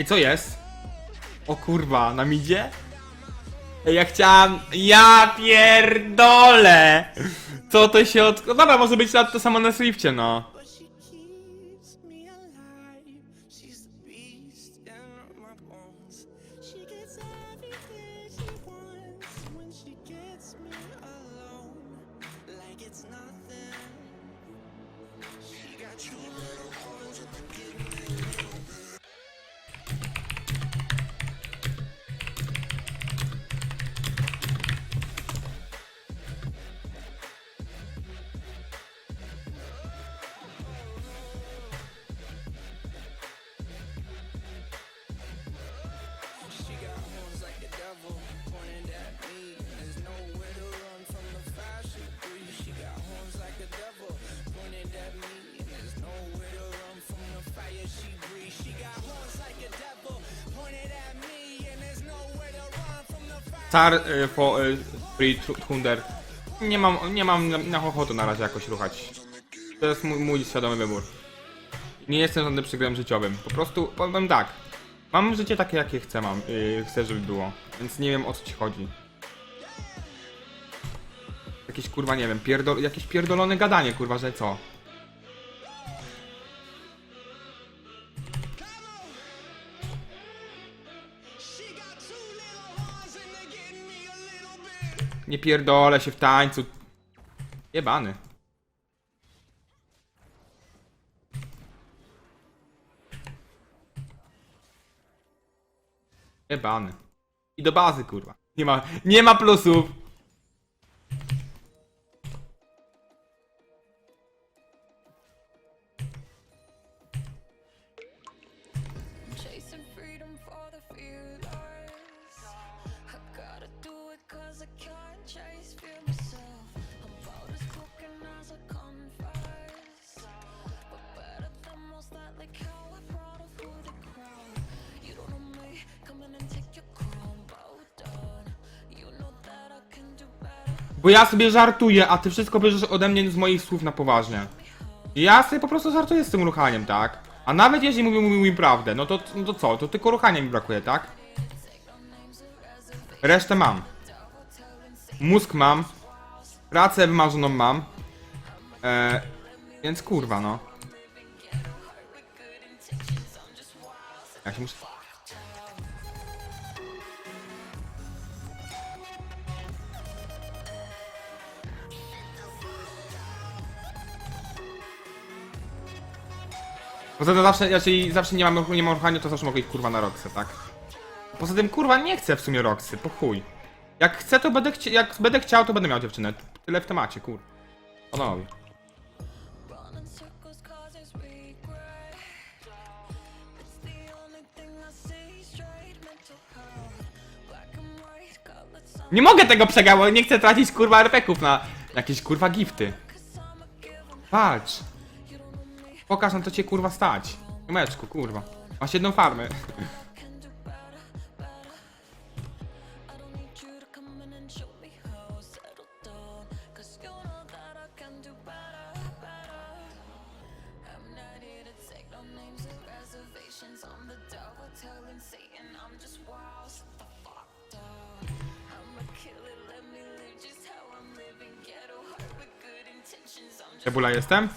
I co jest? O kurwa, na midzie? Ej, Ja chciałam... Ja pierdolę! Co to się od... Dobra, może być to samo na Swifcie, no. me from the fire. Tar y, po y, Free Thunder. Nie mam, nie mam na, na ochoty na razie jakoś ruchać. To jest mój, mój świadomy wybór. Nie jestem żadnym przegrem życiowym. Po prostu powiem tak. Mam życie takie, jakie chcę mam. Yy, chcę, żeby było. Więc nie wiem o co ci chodzi. Jakieś kurwa, nie wiem, pierdol, jakieś pierdolone gadanie, kurwa, że co? Pierdolę się w tańcu. Jebany. Jebany. I do bazy, kurwa. Nie ma, nie ma plusów. Bo ja sobie żartuję, a ty wszystko bierzesz ode mnie z moich słów na poważnie. Ja sobie po prostu żartuję z tym ruchaniem, tak? A nawet jeśli mówię, mówię mi prawdę, no to, no to co? To tylko ruchania mi brakuje, tak? Resztę mam. Mózg mam. Pracę wymarzoną mam. E, więc kurwa, no. Ja się muszę... Poza tym zawsze, jeżeli zawsze nie mam, nie mam ruchania, to zawsze mogę iść kurwa na Roxy, tak? Poza tym kurwa nie chcę w sumie Roxy, po chuj. Jak chcę, to będę chci- jak będę chciał, to będę miał dziewczynę. Tyle w temacie, kur. Panowie. Nie mogę tego przegrać, bo nie chcę tracić kurwa RP-ków na jakieś kurwa gifty. Patrz. Pokaż na to cię kurwa stać. Meczku, kurwa. Masz jedną farmę. Cebula jestem?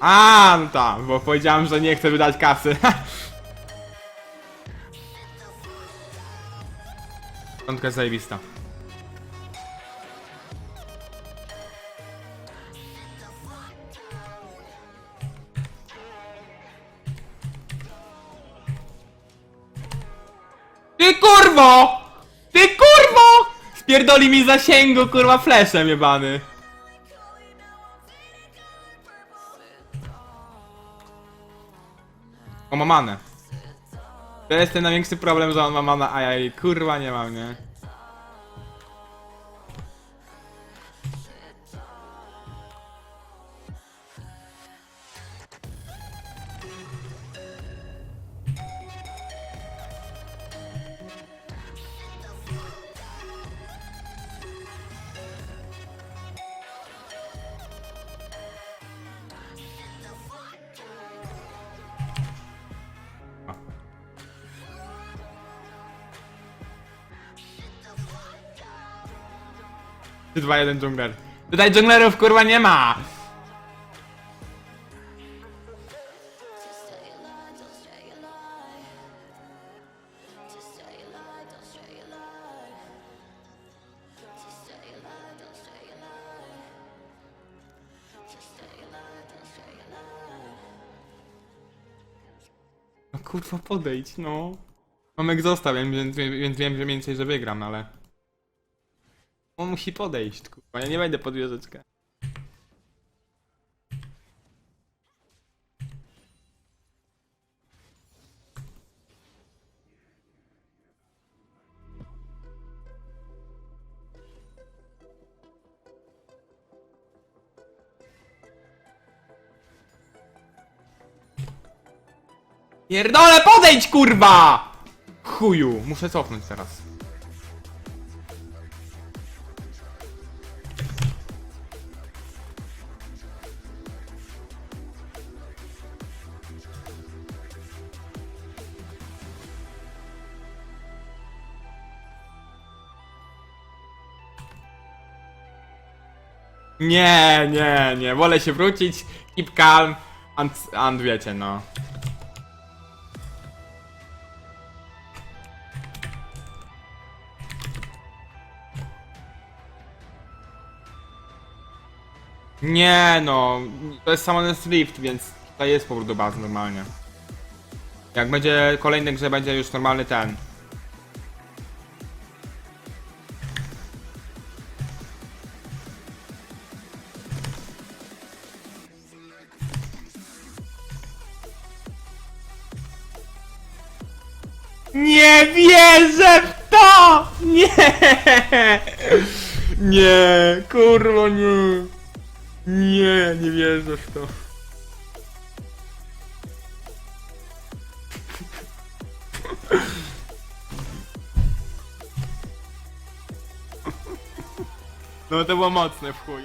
A, no tak, bo powiedziałem, że nie chcę wydać kasy. Piątka jest zajebista. Ty kurwo! Ty kurwo! Spierdoli mi zasięgu, kurwa, fleszem jebany. O, ma manę. To jest ten największy problem, że on ma manę, a ja jej kurwa nie mam, nie? 3, 2, 1 dżungler. Tutaj dżunglerów kurwa nie ma! No kurwa podejdź, no. Mam egzosta, więc, więc, więc wiem, że więcej, że wygram, ale... On musi podejść, kurwa, ja nie wejdę pod wieżyczkę. Pierdole, podejdź, kurwa! Chuju, muszę cofnąć teraz. Nie, nie, nie, wolę się wrócić, keep calm, and, and wiecie, no. Nie no, to jest Summoners Rift, więc tutaj jest powrót do bazy normalnie. Jak będzie kolejny grze, będzie już normalny ten. Wierzę w to! Nie! Nie, kurwa nie. Nie, nie wierzę w to. No to było mocne w chuj.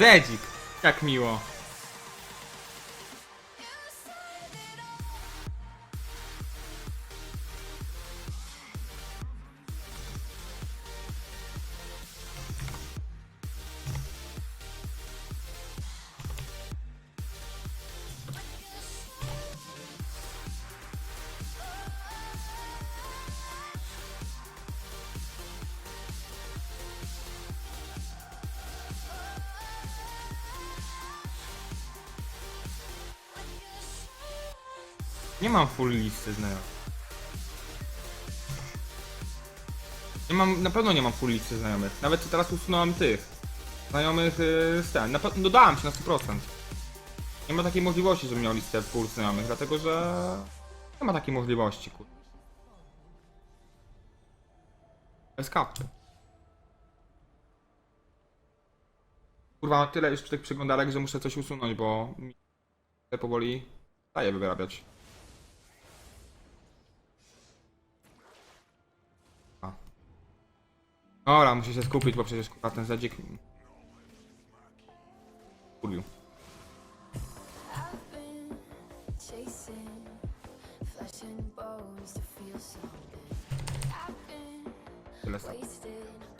Zedzik, jak miło. Nie mam full listy znajomych. Nie mam, na pewno nie mam full listy znajomych. Nawet teraz usunąłem tych. Znajomych yy, z ten. Na dodałem się na 100%. Nie ma takiej możliwości, żebym miał listę full znajomych, dlatego że... Nie ma takiej możliwości, kur... Bez kapty. Kurwa, tyle już tych przeglądarek, że muszę coś usunąć, bo... mi powoli daje wyrabiać. Dobra, muszę się skupić, bo przecież kurwa ten zadzik... Kurwił. Been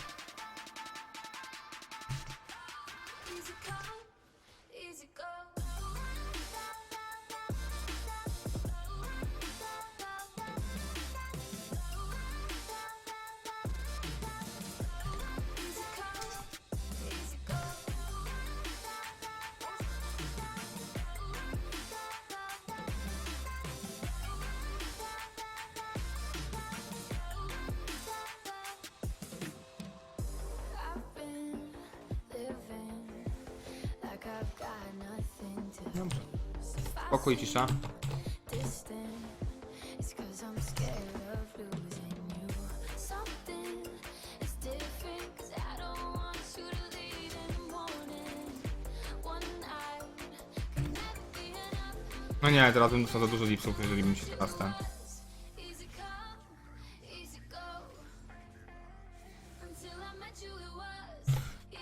never be enough. No nie, teraz bym dostał za dużo lipsów, jeżeli bym się teraz ten...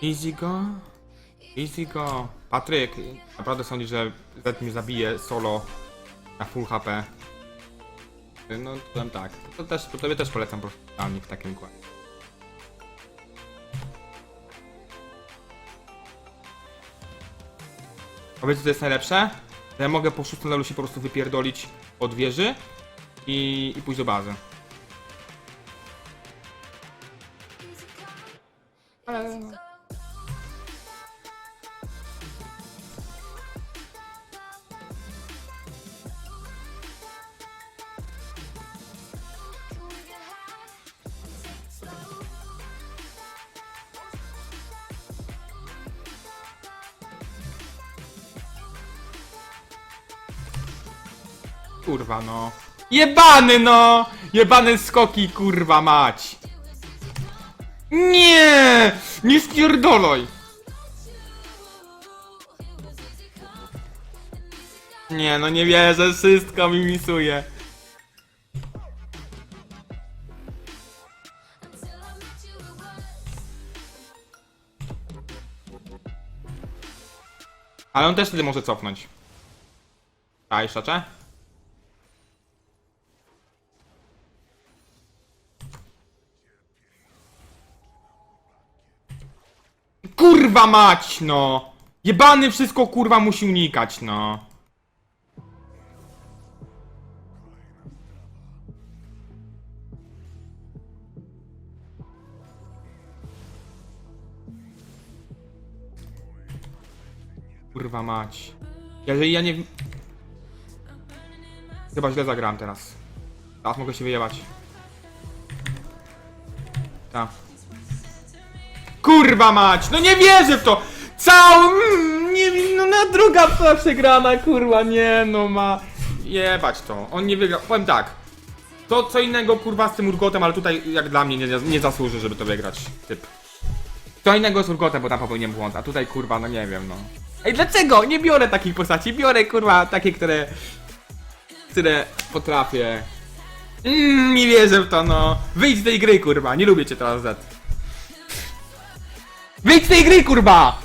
Easy go. Easy go. Patryk, naprawdę sądzisz, że Z mnie zabije solo na full HP? No, powiem tak. To też, to tobie też polecam profesjonalnie w takim układzie. A wiecie co jest najlepsze? Ja mogę po szóstym levelu się po prostu wypierdolić od wieży i, i pójść do bazy. Jebany no! Jebane skoki kurwa mać! Nie! Nie spierdoloj! Nie no nie wierzę, wszystko mi misuje. Ale on też wtedy może cofnąć. Daj, szacze? Kurwa mać, no! Jebany wszystko kurwa musi unikać, no. Kurwa mać. Jeżeli ja nie... Chyba źle zagrałem teraz. Teraz mogę się wyjebać. Tak. Kurwa mać! No nie wierzę w to! Całą... Mm, nie no na druga była przegrana, kurwa, nie no ma... Jebać to. On nie wygrał. Powiem tak. To co innego kurwa z tym urgotem, ale tutaj jak dla mnie nie, nie zasłuży, żeby to wygrać. Typ. Co innego z urgotem, bo tam popełniłem błąd, a tutaj kurwa, no nie wiem, no. Ej, dlaczego? Nie biorę takich postaci, biorę kurwa takie, które... Które potrafię. Mm, nie wierzę w to, no. Wyjdź z tej gry, kurwa, nie lubię cię teraz, Z. Wyjdź z tej gry, kurwa!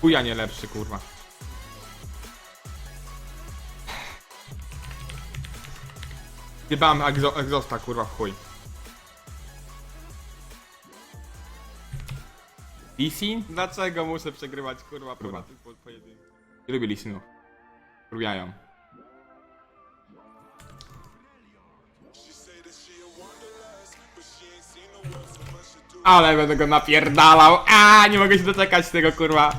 Chuja nie lepszy, kurwa. Jebałem egzo egzosta, kurwa, w chuj. Lisin? Dlaczego muszę przegrywać, kurwa, tych po- pojedynków? Lubię Lisinów. Lubiają. Ale będę go napierdalał. A, nie mogę się doczekać tego, kurwa.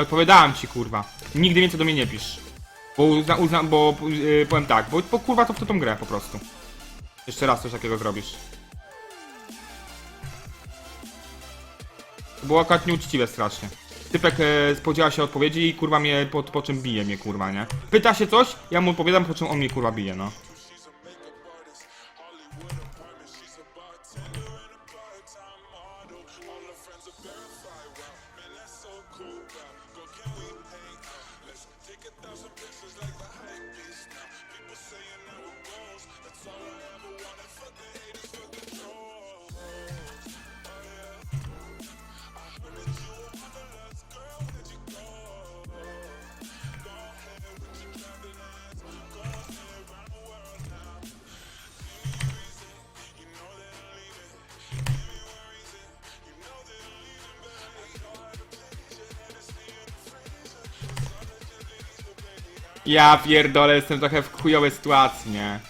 Odpowiadałem ci, kurwa. Nigdy więcej do mnie nie pisz. Bo uzna, uzna, bo yy, powiem tak, bo, bo kurwa to w tą grę po prostu. Jeszcze raz coś takiego zrobisz. To było akurat nieuczciwe strasznie. Typek e, spodziewa się odpowiedzi i kurwa mnie po, po czym bije mnie kurwa, nie? Pyta się coś, ja mu odpowiadam po czym on mnie kurwa bije, no. Ja pierdolę, jestem trochę w chujowej sytuacji, nie?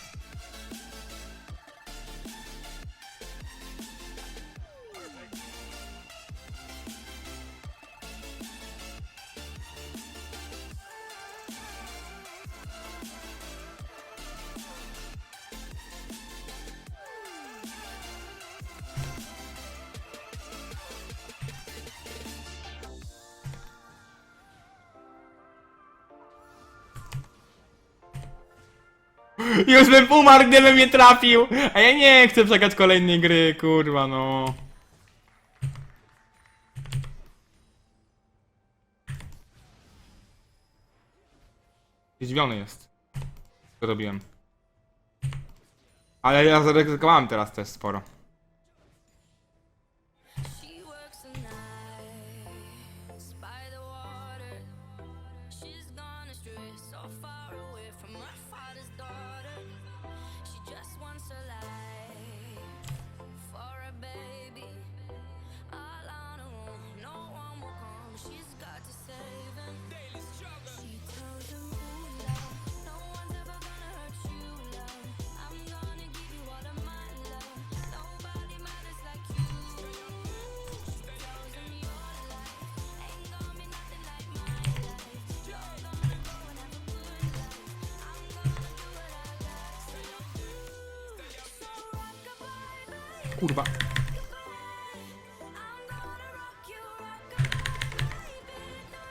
Już bym umarł, gdybym mnie trafił! A ja nie chcę przegrać kolejnej gry, kurwa no. Zdziwiony jest. Co robiłem. Ale ja zaryzykowałem teraz też sporo.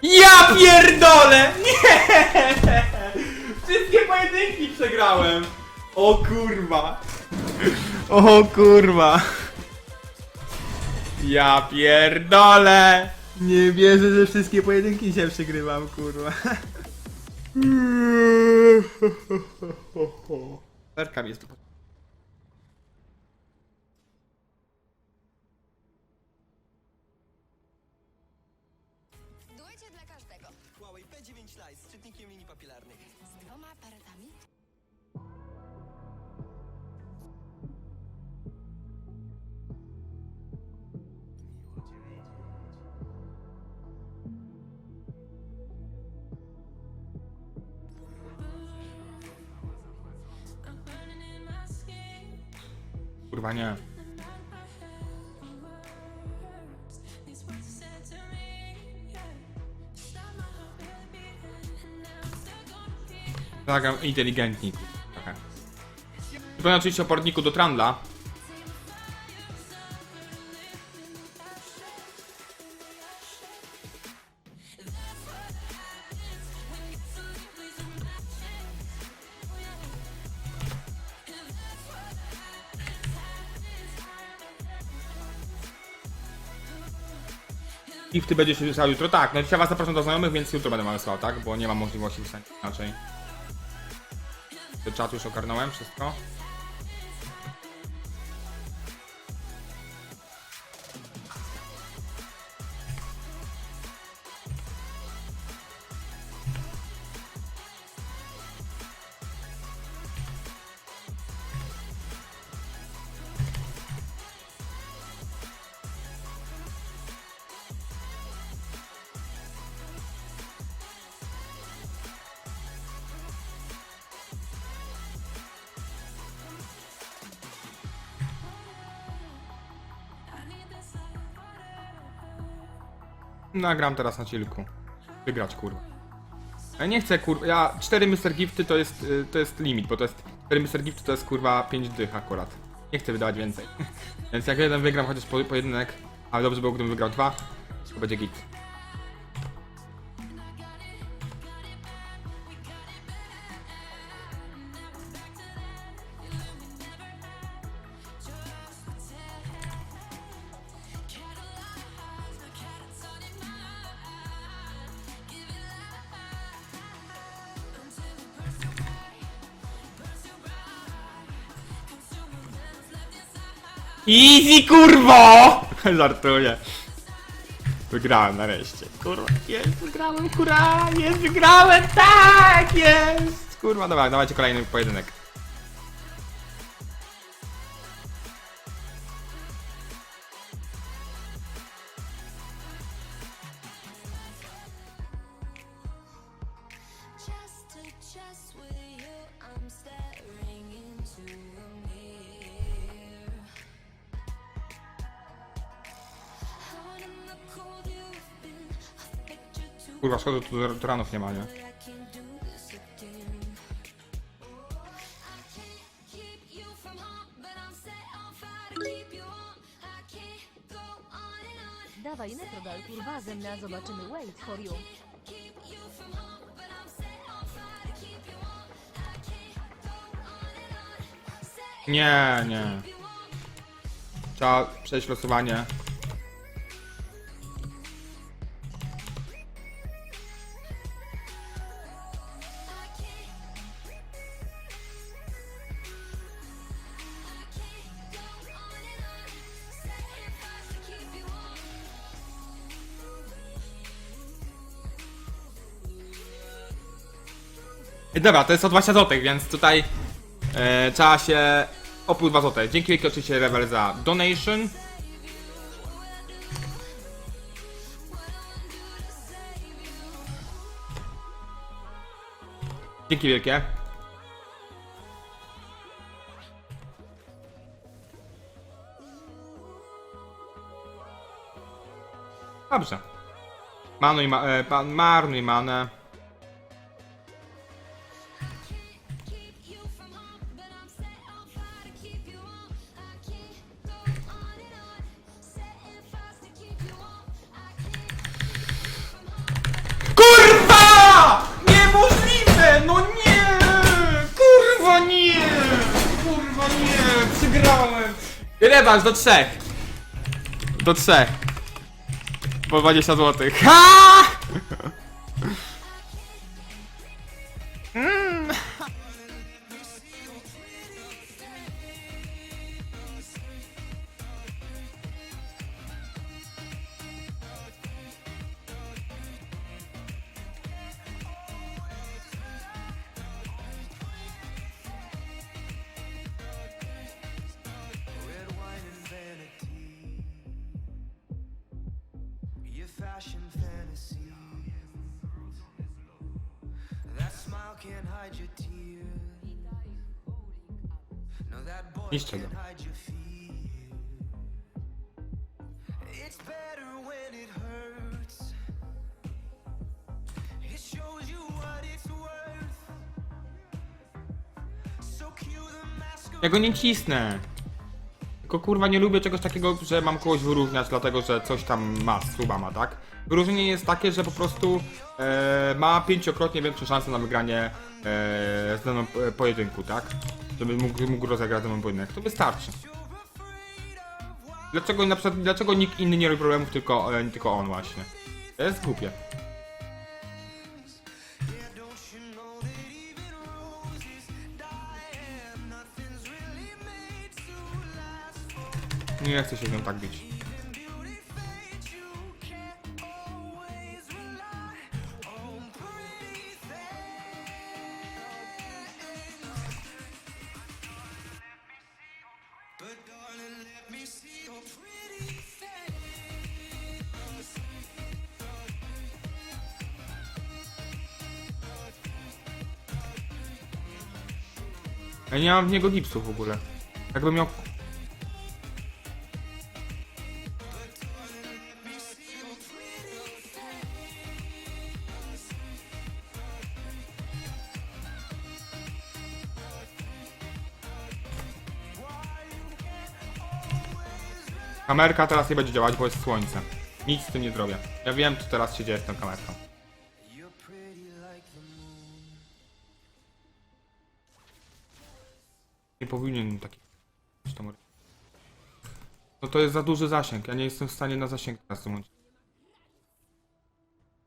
Ja pierdolę! Nie! Wszystkie pojedynki przegrałem! O kurwa! O kurwa! Ja pierdolę! Nie wierzę, że wszystkie pojedynki się przegrywam, kurwa. Zerkam jest Kurwa nie. Zagram inteligentnik. Trochę. Przypomnę oczywiście o portniku do Trandla. Gifty będzie się wysłał jutro. Tak, no dzisiaj was zapraszam do znajomych, więc jutro będę wam wysłał, tak? Bo nie mam możliwości wysłać inaczej. Czat już ogarnąłem wszystko. Nagram teraz na chillku. Wygrać, kurwa. Ja nie chcę, kurwa. Ja 4 Mr. Gifty to jest, y, to jest limit, bo to jest. 4 Mr. Gifty to jest kurwa 5 dych akurat. Nie chcę wydawać więcej. Więc jak jeden wygram chociaż po, pojedynek, ale dobrze było, gdybym wygrał dwa, to będzie git. Easy kurwo! Żartuję. Wygrałem nareszcie. Kurwa, jest, wygrałem, hurra, jest, wygrałem, tak, jest! Kurwa, dobra, dawajcie kolejny pojedynek. Warm. I can't go on and on. Dawaj Metrodal kurwa ze mną, zobaczymy wait for you. Keep you from home, but Dobra, to jest o 20 zł, więc tutaj e, trzeba się oprócz 2 zł. Dzięki wielkie oczywiście Rebel za donation. Dzięki wielkie. Dobrze. Manuj, ma, e, pan, marnuj manę. Nie! Przegrałem! Rewanż do trzech! Do trzech. Po 20 zł. Ha! Mm. Of Ja go nie cisnę. Tylko kurwa nie lubię czegoś takiego, że mam kogoś wyróżniać, dlatego że coś tam ma, suba ma, tak? Wyróżnienie jest takie, że po prostu e, ma pięciokrotnie większe szanse na wygranie e, z daną e, pojedynku, tak? Żeby mógł, mógł rozegrać daną pojedynek. To wystarczy. Dlaczego na przykład, dlaczego nikt inny nie robi problemów, tylko, e, tylko on właśnie? To jest głupie. Nie chcę się z nią tak bić. Ja nie mam w niego gipsu w ogóle. Jakbym miał... Kamerka teraz nie będzie działać, bo jest słońce. Nic z tym nie zrobię. Ja wiem, co teraz się dzieje z tą kamerką. Nie powinien taki... No to jest za duży zasięg. Ja nie jestem w stanie na zasięg teraz zobaczyć.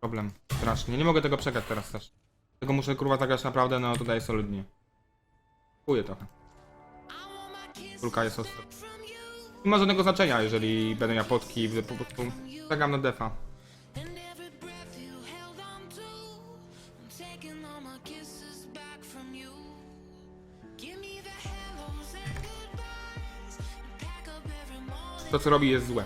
Problem. Strasznie. Nie mogę tego przegrać teraz też. Tego muszę kurwa zagrać naprawdę, no tutaj solidnie. Kuję trochę. Kulka jest ostra. Nie ma żadnego znaczenia, jeżeli będę miał potki, zagram na defa. To, co robi, jest złe.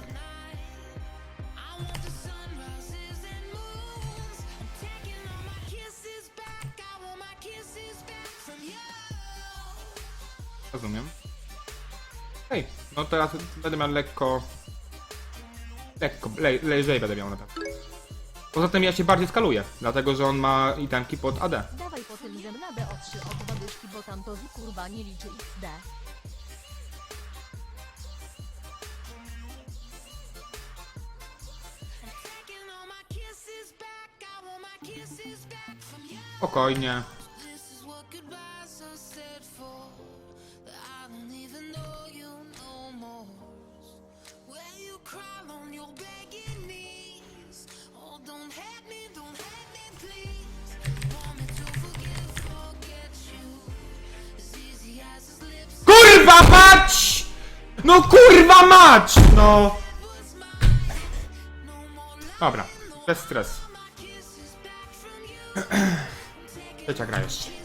Rozumiem. Hej, no teraz będę miał lekko... Lekko, le, lżej będę miał na pewno. Poza tym ja się bardziej skaluję, dlatego że on ma itemki pod AD. Dawaj potem zem na B3 od babuszki, bo tam to kurwa nie liczy XD. Lips KURWA MAČ! No kurwa mać! No. Dobra, bez stresu. Trzecia gra jeszcze.